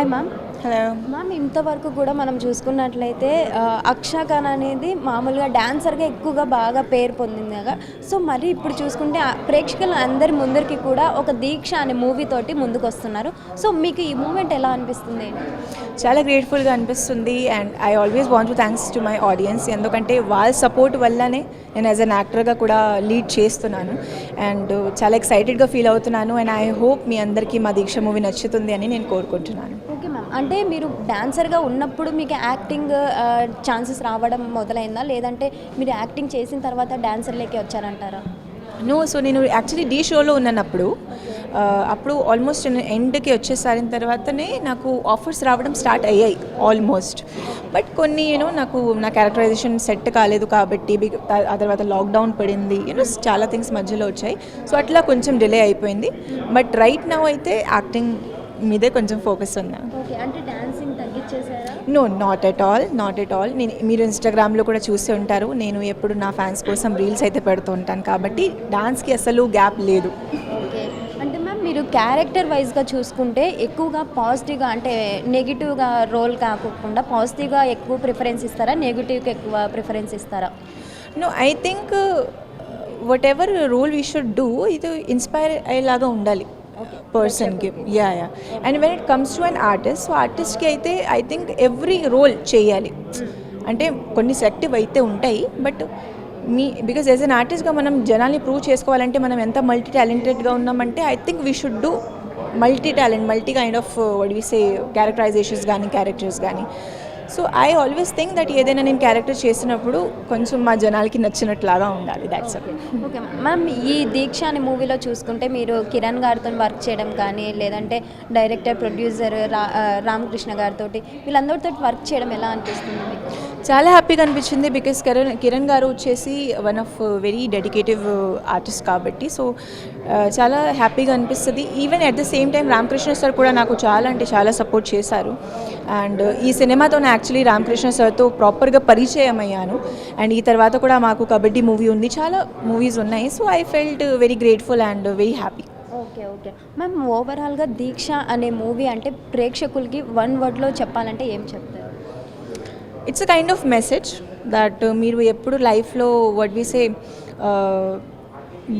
Hi ma'am hello ma'am ఇంతవరకు కూడా మనం చూసుకున్నట్లయితే అక్షా ఖాన్ అనేది మామూలుగా డాన్సర్గా ఎక్కువగా బాగా పేరు పొందింది కదా. సో మరి ఇప్పుడు చూసుకుంటే ప్రేక్షకులు అందరి ముందరికి కూడా ఒక దీక్ష అనే మూవీ తోటి ముందుకు వస్తున్నారు సో మీకు ఈ మూమెంట్ ఎలా అనిపిస్తుంది? చాలా గ్రేట్ఫుల్గా అనిపిస్తుంది. And I always want to thanks to my audience. ఎందుకంటే వాళ్ళ సపోర్ట్ వల్లనే నేను యాజ్ అన్ యాక్టర్గా కూడా లీడ్ చేస్తున్నాను. అండ్ చాలా ఎక్సైటెడ్గా ఫీల్ అవుతున్నాను. అండ్ ఐ హోప్ మీ అందరికీ మా దీక్ష మూవీ నచ్చుతుంది అని నేను కోరుకుంటున్నాను. అంటే మీరు డాన్సర్గా ఉన్నప్పుడు మీకు యాక్టింగ్ ఛాన్సెస్ రావడం మొదలైందా? లేదంటే మీరు యాక్టింగ్ చేసిన తర్వాత డాన్సర్లోకి వచ్చారంటారా? నో సో నేను యాక్చువల్లీ డీ షోలో ఉన్నప్పుడు అప్పుడు ఆల్మోస్ట్ నేను ఎండ్కి వచ్చేసారిన తర్వాతనే నాకు ఆఫర్స్ రావడం స్టార్ట్ అయ్యాయి ఆల్మోస్ట్. బట్ కొన్ని యూనో నాకు నా క్యారెక్టరైజేషన్ సెట్ కాలేదు కాబట్టి ఆ తర్వాత లాక్డౌన్ పడింది యూనో చాలా థింగ్స్ మధ్యలో వచ్చాయి. సో అట్లా కొంచెం డిలే అయిపోయింది. బట్ రైట్ నౌ అయితే యాక్టింగ్ మీదే కొంచెం ఫోకస్ ఉన్నా. No not at all not at all నేను మీరు ఇన్స్టాగ్రామ్లో కూడా చూసి ఉంటారు. నేను ఎప్పుడు నా ఫ్యాన్స్ కోసం రీల్స్ అయితే పెడుతూ ఉంటాను కాబట్టి డాన్స్కి అసలు గ్యాప్ లేదు. ఓకే అంటే మ్యామ్ మీరు క్యారెక్టర్ వైజ్గా చూసుకుంటే ఎక్కువగా పాజిటివ్గా అంటే నెగిటివ్గా రోల్ కాకుండా పాజిటివ్గా ఎక్కువ ప్రిఫరెన్స్ ఇస్తారా? నెగిటివ్కి ఎక్కువ ప్రిఫరెన్స్ ఇస్తారా? No I think whatever role we should do ఇది ఇన్స్పైర్ అయ్యేలాగా ఉండాలి. పర్సన్కి yeah yeah and when it comes to an artist so ఆర్టిస్ట్కి అయితే ఐ థింక్ ఎవ్రీ రోల్ చేయాలి. అంటే కొన్ని సెలెక్టివ్ అయితే ఉంటాయి బట్ మీ బికాజ్ యాజ్ అన్ ఆర్టిస్ట్గా మనం జనాల్ని ప్రూవ్ చేసుకోవాలంటే మనం ఎంత మల్టీ టాలెంటెడ్గా ఉన్నామంటే I think we should do multi talent multi kind of what we say characterisations కానీ క్యారెక్టర్స్ కానీ so I always think that ఏదైనా నేను క్యారెక్టర్ చేసినప్పుడు కొంచెం మా జనాలకి నచ్చినట్లాగా ఉండాలి దాట్స్ ఓకే ఓకే మ్యామ్ ఈ దీక్ష అనే మూవీలో చూసుకుంటే మీరు కిరణ్ గారితో వర్క్ చేయడం కానీ లేదంటే డైరెక్టర్ ప్రొడ్యూసర్ రామకృష్ణ గారితో వీళ్ళందరితో వర్క్ చేయడం ఎలా అనిపిస్తుంది చాలా హ్యాపీగా అనిపించింది బికాస్ కిరణ్ కిరణ్ గారు వచ్చేసి one of very dedicative artist కాబట్టి. సో చాలా హ్యాపీగా అనిపిస్తుంది. Even at the same time Ramakrishna sir కూడా నాకు చాలా అంటే చాలా సపోర్ట్ చేశారు. అండ్ ఈ సినిమాతో యాక్చువల్లీ రామకృష్ణ సార్తో ప్రాపర్గా పరిచయం అయ్యాను అండ్ ఈ తర్వాత కూడా మాకు కబడ్డీ మూవీ ఉంది. చాలా మూవీస్ ఉన్నాయి. So I felt very grateful and very happy okay okay ma'am ఓవరాల్గా దీక్ష అనే మూవీ అంటే ప్రేక్షకులకి వన్ వర్డ్లో చెప్పాలంటే ఏం చెప్తారు? It's a kind of message that మీరు ఎప్పుడు లైఫ్లో వడ్ వి సే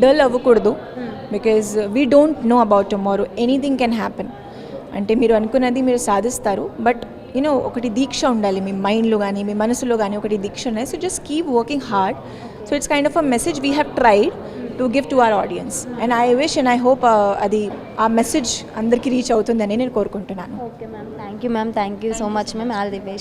డల్ అవ్వకూడదు. Because we don't know about tomorrow anything can happen అంటే మీరు అనుకున్నది మీరు సాధిస్తారు. బట్ యూనో ఒకటి దీక్ష ఉండాలి. మీ మైండ్లో కానీ మీ మనసులో కానీ ఒకటి దీక్ష ఉన్నాయి so just keep working hard so it's kind of a message we have tried to give to our audience and I wish and I hope అది ఆ మెసేజ్ అందరికీ రీచ్ అవుతుందని నేను కోరుకుంటున్నాను. Okay ma'am thank you ma'am thank you so much ma'am all the best